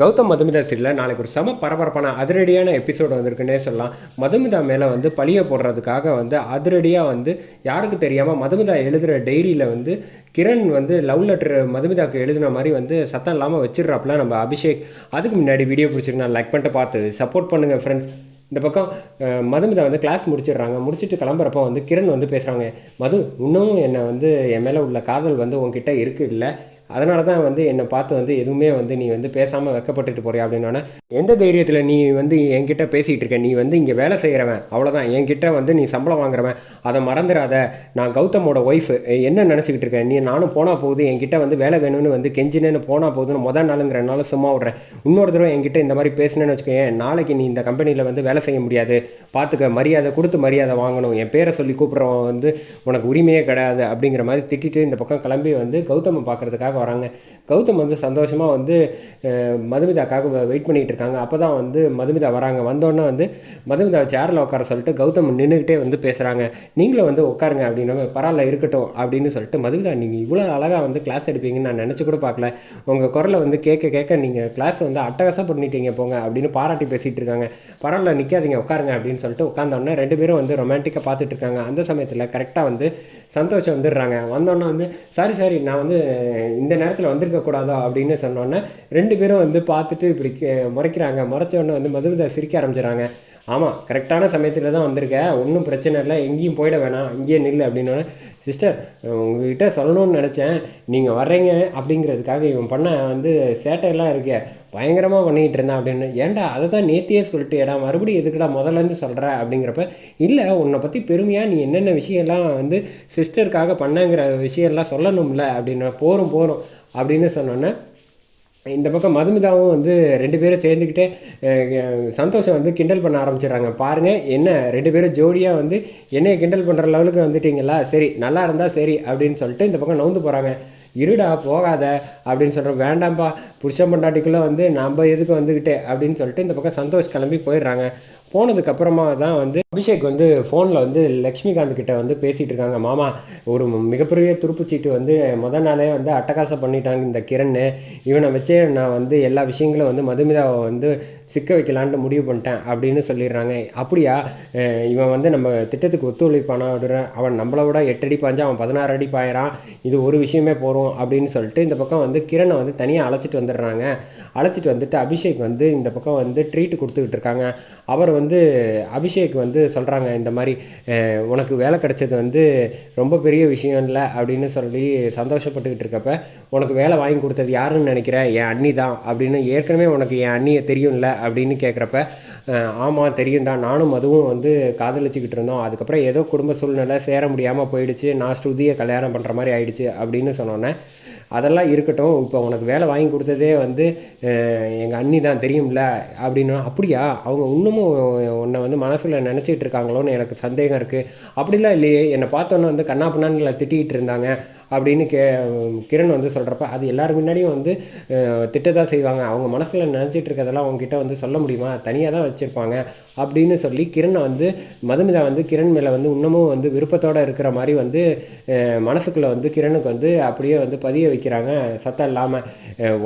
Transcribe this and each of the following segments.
கௌதம் மதுமிதா சீரியலில் நாளைக்கு ஒரு செம பரபரப்பான அதிரடியான எபிசோடு வந்திருக்குன்னே சொல்லலாம். மதுமிதா மேலே வந்து பழிய போடுறதுக்காக வந்து அதிரடியாக வந்து யாருக்கு தெரியாமல் மதுமிதா எழுதுகிற டைரியில் வந்து கிரண் வந்து லவ் லெட்டர் மதுமிதாக்கு எழுதின மாதிரி வந்து சத்தம் இல்லாமல் வச்சிடுறாப்புல நம்ம அபிஷேக். அதுக்கு முன்னாடி வீடியோ பிடிச்சிருந்தா லைக் பண்ணிட்டு பார்த்து சப்போர்ட் பண்ணுங்கள் ஃப்ரெண்ட்ஸ் இந்த பக்கம் மதுமிதா வந்து கிளாஸ் முடிச்சிடுறாங்க. முடிச்சுட்டு கிளம்புறப்போ வந்து கிரண் வந்து பேசுகிறாங்க மது இன்னமும் என்னை வந்து என் மேலே உள்ள காதல் வந்து உங்ககிட்ட இருக்குது இல்லை? அதனால தான் வந்து என்னை பார்த்து வந்து எதுவுமே வந்து நீ வந்து பேசாமல் வெக்கப்பட்டுட்டு போறியா அப்படின்னோடனே எந்த தைரியத்தில் நீ வந்து என்கிட்ட பேசிகிட்டு இருக்க? நீ வந்து இங்கே வேலை செய்கிறவன் அவ்வளோதான் என்கிட்ட வந்து நீ சம்பளம் வாங்குறவன். அதை மறந்துடாத நான் கௌதமோட ஒய்ஃபு என்ன நினச்சிக்கிட்டு இருக்கேன் நீ நானும் போனால் போகுது. என்கிட்ட வந்து வேலை வேணும்னு வந்து கெஞ்சினேன்னு போனால் போகுதுன்னு முதல் நாளுங்கிறனால சும்மா விட்றேன். இன்னொரு தடவை என்கிட்ட இந்த மாதிரி பேசினேன்னு வச்சுக்கோயேன். நாளைக்கு நீ இந்த கம்பெனியில் வந்து வேலை செய்ய முடியாது. பார்த்துக்க மரியாதை கொடுத்து மரியாதை வாங்கணும். என் பேரை சொல்லி கூப்பிட்றவன் வந்து உனக்கு உரிமையே கிடையாது. அப்படிங்கிற மாதிரி திட்டிட்டு இந்த பக்கம் கிளம்பி வந்து கௌதமை பார்க்கறதுக்காக வராங்க கௌதம் வந்து சந்தோஷமாக வந்து மதுமிதாக்காக வெயிட் பண்ணிகிட்டு இருக்காங்க அப்போ தான் வந்து மதுமிதா வராங்க. வந்தோடனே வந்து மதுமிதா சேரில் உட்கார சொல்லிட்டு கௌதம் நின்றுக்கிட்டே வந்து பேசுகிறாங்க நீங்களும் வந்து உட்காருங்க அப்படின்னா பரவாயில்ல இருக்கட்டும் அப்படின்னு சொல்லிட்டு மதுமிதா நீங்கள் இவ்வளோ அழகாக வந்து கிளாஸ் எடுப்பீங்கன்னு நான் நினச்சி கூட பார்க்கல. உங்கள் குரலை வந்து கேட்க கேட்க நீங்கள் கிளாஸ் வந்து அட்டகாசம் பண்ணிட்டீங்க போங்க அப்படின்னு பாராட்டி பேசிகிட்டு இருக்காங்க. பரவாயில்ல நிற்காதீங்க உட்காருங்க அப்படின்னு சொல்லிட்டு உட்காந்தோடனே ரெண்டு பேரும் வந்து ரொமான்டிக்காக பார்த்துட்டு இருக்காங்க. அந்த சமயத்தில் கரெக்டாக வந்து சந்தோஷம் வந்துடுறாங்க. வந்தோடனே வந்து சாரி சாரி நான் வந்து இந்த நேரத்தில் வந்திருக்க கூடாதோ? அப்படின்னு சொன்னோன்னே ரெண்டு பேரும் வந்து பார்த்துட்டு இப்படி முறைக்கிறாங்க. முறைச்சோடனே வந்து மதுமிதா சிரிக்க ஆரம்பிச்சிடுறாங்க. ஆமாம் கரெக்டான சமயத்தில் தான் வந்திருக்க. ஒன்றும் பிரச்சனை இல்லை. எங்கேயும் போயிட வேணாம். இங்கேயே நில்லு அப்படின்னோடனே சிஸ்டர் உங்ககிட்ட சொல்லணும்னு நினச்சேன். நீங்கள் வர்றீங்க அப்படிங்கிறதுக்காக இவன் பண்ண வந்து சேட்டையெல்லாம் இருக்கே. பயங்கரமாக பண்ணிக்கிட்டு இருந்தான் அப்படின்னு. ஏன்டா அதை தான் நேத்தியே சொல்லிட்டு ஏடா மறுபடியும் எதுக்குடா முதல்ல இருந்து சொல்கிற அப்படிங்கிறப்ப இல்லை உன்னை பற்றி பெருமையாக நீ என்னென்ன விஷயம்லாம் வந்து சிஸ்டருக்காக பண்ணங்கிற விஷயம்லாம் சொல்லணும்ல அப்படின்னு. போகிறோம் போகிறோம் அப்படின்னு சொன்னோன்னே இந்த பக்கம் மதுமிதாவும் வந்து ரெண்டு பேரும் சேர்ந்துக்கிட்டே சந்தோஷம் வந்து கிண்டல் பண்ண ஆரம்பிச்சிடுறாங்க. பாருங்கள் என்ன ரெண்டு பேரும் ஜோடியாக வந்து என்னைய கிண்டல் பண்ணுற லெவலுக்கு வந்துட்டீங்களா? சரி நல்லா இருந்தால் சரி அப்படின்னு சொல்லிட்டு இந்த பக்கம் நவுந்து போகிறாங்க இருடா போகாத அப்படின்னு சொல்கிறோம் வேண்டாம்ப்பா புருஷன் பொண்டாட்டிக்குள்ளே வந்து நம்ம எதுக்கு வந்துக்கிட்டே அப்படின்னு சொல்லிட்டு இந்த பக்கம் சந்தோஷ் கிளம்பி போயிடுறாங்க. போனதுக்கப்புறமா தான் வந்து அபிஷேக் வந்து ஃபோனில் வந்து லக்ஷ்மிகாந்த் கிட்ட வந்து பேசிகிட்டு இருக்காங்க. மாமா ஒரு மிகப்பெரிய துருப்புச்சீட்டு வந்து முத நாளே வந்து அட்டகாசம் பண்ணிட்டாங்க இந்த கிரண் இவனை வச்சே நான் வந்து எல்லா விஷயங்களும் வந்து மதுமிதாவை வந்து சிக்க வைக்கலான்ட்டு முடிவு பண்ணிட்டேன் அப்படின்னு சொல்லிடுறாங்க. அப்படியா? இவன் வந்து நம்ம திட்டத்துக்கு ஒத்துழைப்பானா? அப்படின்ற அவன் நம்மளை விட எட்டு அடி பாஞ்சா அவன் பதினாறு அடி பாயிறான். இது ஒரு விஷயமே போகிறோம் அப்படின்னு சொல்லிட்டு இந்த பக்கம் வந்து கிரணை வந்து தனியாக அழைச்சிட்டு வந்துடுறாங்க. அழைச்சிட்டு வந்துட்டு அபிஷேக் வந்து இந்த பக்கம் வந்து ட்ரீட் கொடுத்துக்கிட்டு இருக்காங்க. அவர் வந்து வந்து அபிஷேக் வந்து சொல்கிறாங்க இந்த மாதிரி உனக்கு வேலை கிடைச்சது வந்து ரொம்ப பெரிய விஷயம் இல்லை அப்படின்னு சொல்லி சந்தோஷப்பட்டுக்கிட்டு இருக்கப்ப உனக்கு வேலை வாங்கி கொடுத்தது யாருன்னு நினைக்கிற? என் அண்ணி தான் அப்படின்னு ஏற்கனவே உனக்கு என் அண்ணியை தெரியும்ல அப்படின்னு கேட்குறப்ப ஆமாம் தெரியும் தான். நானும் அதுவும் வந்து காதலிச்சுக்கிட்டு இருந்தோம். அதுக்கப்புறம் ஏதோ குடும்ப சூழ்நிலை சேர முடியாமல் போயிடுச்சு. நான் ஸ்ருதியை கல்யாணம் பண்ணுற மாதிரி ஆயிடுச்சு அப்படின்னு சொன்னோன்னே அதெல்லாம் இருக்கட்டும். இப்போ உனக்கு வேலை வாங்கி கொடுத்ததே வந்து எங்கள் அண்ணி தான் தெரியும்ல அப்படின்னு. அப்படியா? அவங்க இன்னமும் உன்னை வந்து மனசில் நினச்சிட்டு இருக்காங்களோன்னு எனக்கு சந்தேகம் இருக்குது அப்படிலாம் இல்லையே. என்னை பார்த்தோன்னே வந்து கண்ணா பின்னான்னு திட்டிகிட்டு இருந்தாங்க. அப்படின்னு கே கிரண் வந்து சொல்கிறப்ப அது எல்லார் முன்னாடியும் வந்து திட்டத்தான் செய்வாங்க. அவங்க மனசில் நினச்சிட்டு இருக்கிறதெல்லாம் அவங்ககிட்ட வந்து சொல்ல முடியுமா? தனியாக தான் வச்சுருப்பாங்க அப்படின்னு சொல்லி கிரணை வந்து மதுமிதா வந்து கிரண் மேலே வந்து இன்னமும் வந்து விருப்பத்தோடு இருக்கிற மாதிரி வந்து மனசுக்குள்ளே வந்து கிரணுக்கு வந்து அப்படியே வந்து பதிய வைக்கிறாங்க. சத்தம் இல்லாமல்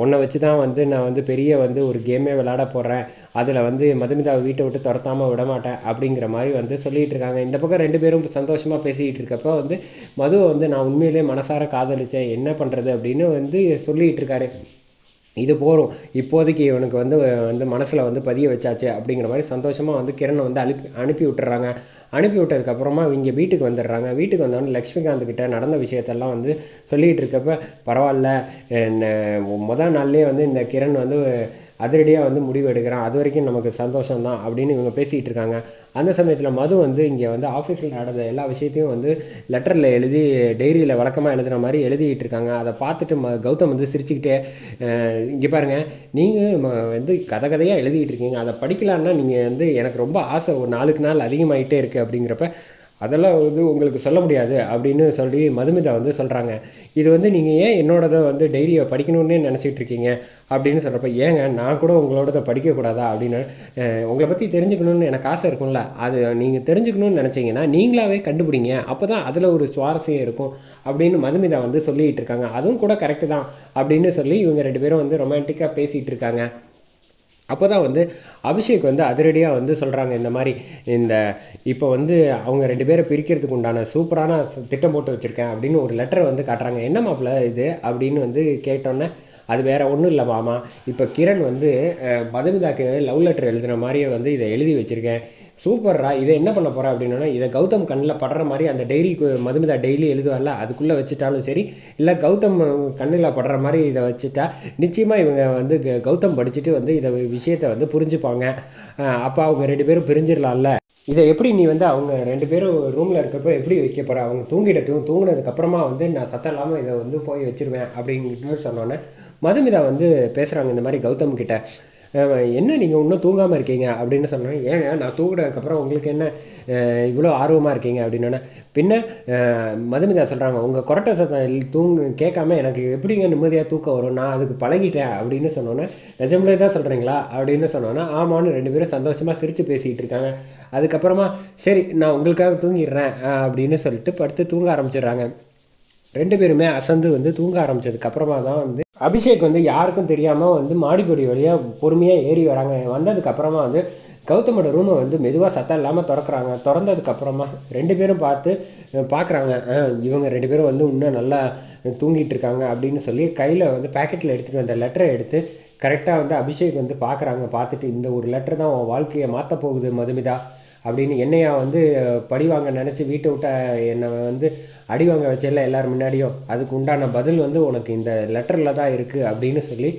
உன்னை வச்சு தான் வந்து நான் வந்து பெரிய வந்து ஒரு கேமே விளையாட போகிறேன் அதில் வந்து மதுமிதாவை வீட்டை விட்டு துரத்தாமல் விட மாட்டேன் அப்படிங்கிற மாதிரி வந்து சொல்லிகிட்டு இருக்காங்க. இந்த பக்கம் ரெண்டு பேரும் சந்தோஷமாக பேசிக்கிட்டு இருக்கப்போ வந்து மதுவை வந்து நான் உண்மையிலே மனசார காதலிச்சேன் என்ன பண்ணுறது அப்படின்னு வந்து சொல்லிகிட்டு இருக்காரு. இது போகிறோம் இப்போதைக்கு இவனுக்கு வந்து வந்து மனசில் வந்து பதிய வச்சாச்சு அப்படிங்கிற மாதிரி சந்தோஷமாக வந்து கிரணை வந்து அனுப்பி அனுப்பி விட்டுறாங்க. அனுப்பி விட்டதுக்கப்புறமா இங்கே வீட்டுக்கு வந்துடுறாங்க. வீட்டுக்கு வந்தோடனே லக்ஷ்மிகாந்த் கிட்டே நடந்த விஷயத்தெல்லாம் வந்து சொல்லிகிட்டு இருக்கப்ப பரவாயில்ல என்ன முதல் நாள்லேயே வந்து இந்த கிரண் வந்து அதிரடியாக வந்து முடிவு எடுக்கிறான் அது வரைக்கும் நமக்கு சந்தோஷம் தான் அப்படின்னு இவங்க பேசிகிட்டு இருக்காங்க. அந்த சமயத்தில் மது வந்து இங்கே வந்து ஆஃபீஸில் நடந்த எல்லா விஷயத்தையும் வந்து லெட்டரில் எழுதி டைரியில் வழக்கமாக எழுதுகிற மாதிரி எழுதிக்கிட்டு இருக்காங்க. அதை பார்த்துட்டு ம கௌதம் வந்து சிரிச்சுக்கிட்டே இங்கே பாருங்கள் நீங்கள் வந்து கதை கதையாக எழுதிக்கிட்டு இருக்கீங்க. அதை படிக்கலான்னா நீங்கள் வந்து எனக்கு ரொம்ப ஆசை. ஒரு நாளுக்கு நாள் அதிகமாகிட்டே இருக்குது அப்படிங்கிறப்ப அதெல்லாம் வந்து உங்களுக்கு சொல்ல முடியாது அப்படின்னு சொல்லி மதுமிதா வந்து சொல்கிறாங்க இது வந்து நீங்கள் ஏன் என்னோடதை வந்து டைரியை படிக்கணும்னே நினச்சிட்டு இருக்கீங்க? அப்படின்னு சொல்கிறப்ப ஏங்க நான் கூட உங்களோடதை படிக்கக்கூடாதா அப்படின்னு உங்களை பற்றி தெரிஞ்சுக்கணும்னு எனக்கு ஆசை இருக்கும்ல. அது நீங்கள் தெரிஞ்சுக்கணும்னு நினச்சிங்கன்னா நீங்களாவே கண்டுபிடிங்க. அப்போ தான் அதில் ஒரு சுவாரஸ்யம் இருக்கும் அப்படின்னு மதுமிதா வந்து சொல்லிகிட்டு இருக்காங்க. அதுவும் கூட கரெக்டு தான் அப்படின்னு சொல்லி இவங்க ரெண்டு பேரும் வந்து ரொமான்டிக்காக பேசிகிட்டு இருக்காங்க. அப்போ தான் வந்து அபிஷேக் வந்து அதிரடியாக வந்து சொல்கிறாங்க இந்த மாதிரி இந்த இப்போ வந்து அவங்க ரெண்டு பேரை பிரிக்கிறதுக்கு உண்டான சூப்பரான திட்டம் போட்டு வச்சுருக்கேன் அப்படின்னு ஒரு லெட்டரை வந்து காட்டுறாங்க. என்ன மாப்பிள்ள இது? அப்படின்னு வந்து கேட்டோன்னே அது வேறு ஒன்றும் இல்லை மாமா. இப்போ கிரண் வந்து பதவிதாக்கு மதுமிதாக்கு லவ் லெட்டர் எழுதுன மாதிரியே வந்து இதை எழுதி வச்சுருக்கேன். சூப்பர்ரா இதை என்ன பண்ண போகிறேன் அப்படின்னா இதை கௌதம் கண்ணில் படுற மாதிரி அந்த டைரி மதுமிதா டெய்லி எழுதுவாள்ல அதுக்குள்ளே வச்சுட்டாலும் சரி இல்லை கௌதம் கண்ணில் படுற மாதிரி இதை வச்சுட்டா நிச்சயமாக இவங்க வந்து க- கௌதம் படிச்சுட்டு வந்து இதை விஷயத்தை வந்து புரிஞ்சுப்பாங்க. அப்போ அவங்க ரெண்டு பேரும் பிரிஞ்சிடலாம்ல. இதை எப்படி நீ வந்து அவங்க ரெண்டு பேரும் ரூமில் இருக்கப்போ எப்படி வைக்க போகிற அவங்க தூங்கிடட்டும் தூங்கினதுக்கப்புறமா வந்து நான் சத்தம் இல்லாமல் இதை வந்து போய் வச்சிருவேன் அப்படின்ட்டு சொன்னோன்னே மதுமிதா வந்து பேசுகிறாங்க இந்த மாதிரி கௌதம் கிட்ட. என்ன நீங்கள் இன்னும் தூங்காமல் இருக்கீங்க? அப்படின்னு சொன்னேன் ஏங்க நான் தூங்குனதுக்கப்புறம் உங்களுக்கு என்ன இவ்வளோ ஆர்வமாக இருக்கீங்க? அப்படின்னோடனே பின்ன மதுமிதா சொல்கிறாங்க உங்கள் கொரட்டை சத்தம் தூங்கு கேட்காம எனக்கு எப்படிங்க நிம்மதியாக தூக்கம் வரும்? நான் அதுக்கு பழகிட்டேன். அப்படின்னு சொன்னோன்னே நிஜம்லே தான் சொல்கிறீங்களா அப்படின்னு சொன்னோன்னே ஆமான்னு ரெண்டு பேரும் சந்தோஷமாக சிரித்து பேசிகிட்டு இருக்காங்க. அதுக்கப்புறமா சரி நான் உங்களுக்காக தூங்கிடுறேன் அப்படின்னு சொல்லிட்டு படுத்து தூங்க ஆரம்பிச்சிடுறாங்க. ரெண்டு பேருமே அசந்து வந்து தூங்க ஆரம்பித்ததுக்கப்புறமா தான் வந்து அபிஷேக் வந்து யாருக்கும் தெரியாமல் வந்து மாடிப்படி வழியாக பொறுமையாக ஏறி வராங்க. வந்ததுக்கப்புறமா வந்து கௌதமோட ரூமை வந்து மெதுவாக சத்தம் இல்லாமல் திறக்கறாங்க. திறந்ததுக்கப்புறமா ரெண்டு பேரும் பார்த்து பார்க்குறாங்க இவங்க ரெண்டு பேரும் வந்து இன்னும் நல்லா தூங்கிட்டு இருக்காங்க அப்படின்னு சொல்லி கையில் வந்து பேக்கெட்டில் எடுத்துகிட்டு வந்த லெட்டரை எடுத்து கரெக்டாக வந்து அபிஷேக் வந்து பார்க்குறாங்க பார்த்துட்டு இந்த ஒரு லெட்டர் தான் உன் வாழ்க்கையை மாற்ற போகுது மதுமிதா. அப்படின்னு என்னையா வந்து படிவாங்க நினச்சி வீட்டை விட்ட என்னை வந்து அடி வாங்க வச்சல எல்லார் முன்னாடியும். அதுக்கு உண்டான பதில் வந்து உனக்கு இந்த லெட்டரில் தான் இருக்குது அப்படின்னு சொல்லி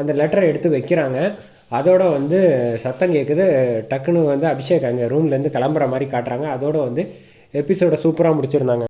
அந்த லெட்டரை எடுத்து வைக்கிறாங்க. அதோட வந்து சத்தம் கேட்குது டக்குன்னு வந்து அபிஷேக் அங்கே ரூம்லேருந்து கிளம்புற மாதிரி காட்டுறாங்க. அதோட வந்து எபிசோடை சூப்பராக முடிச்சிருந்தாங்க.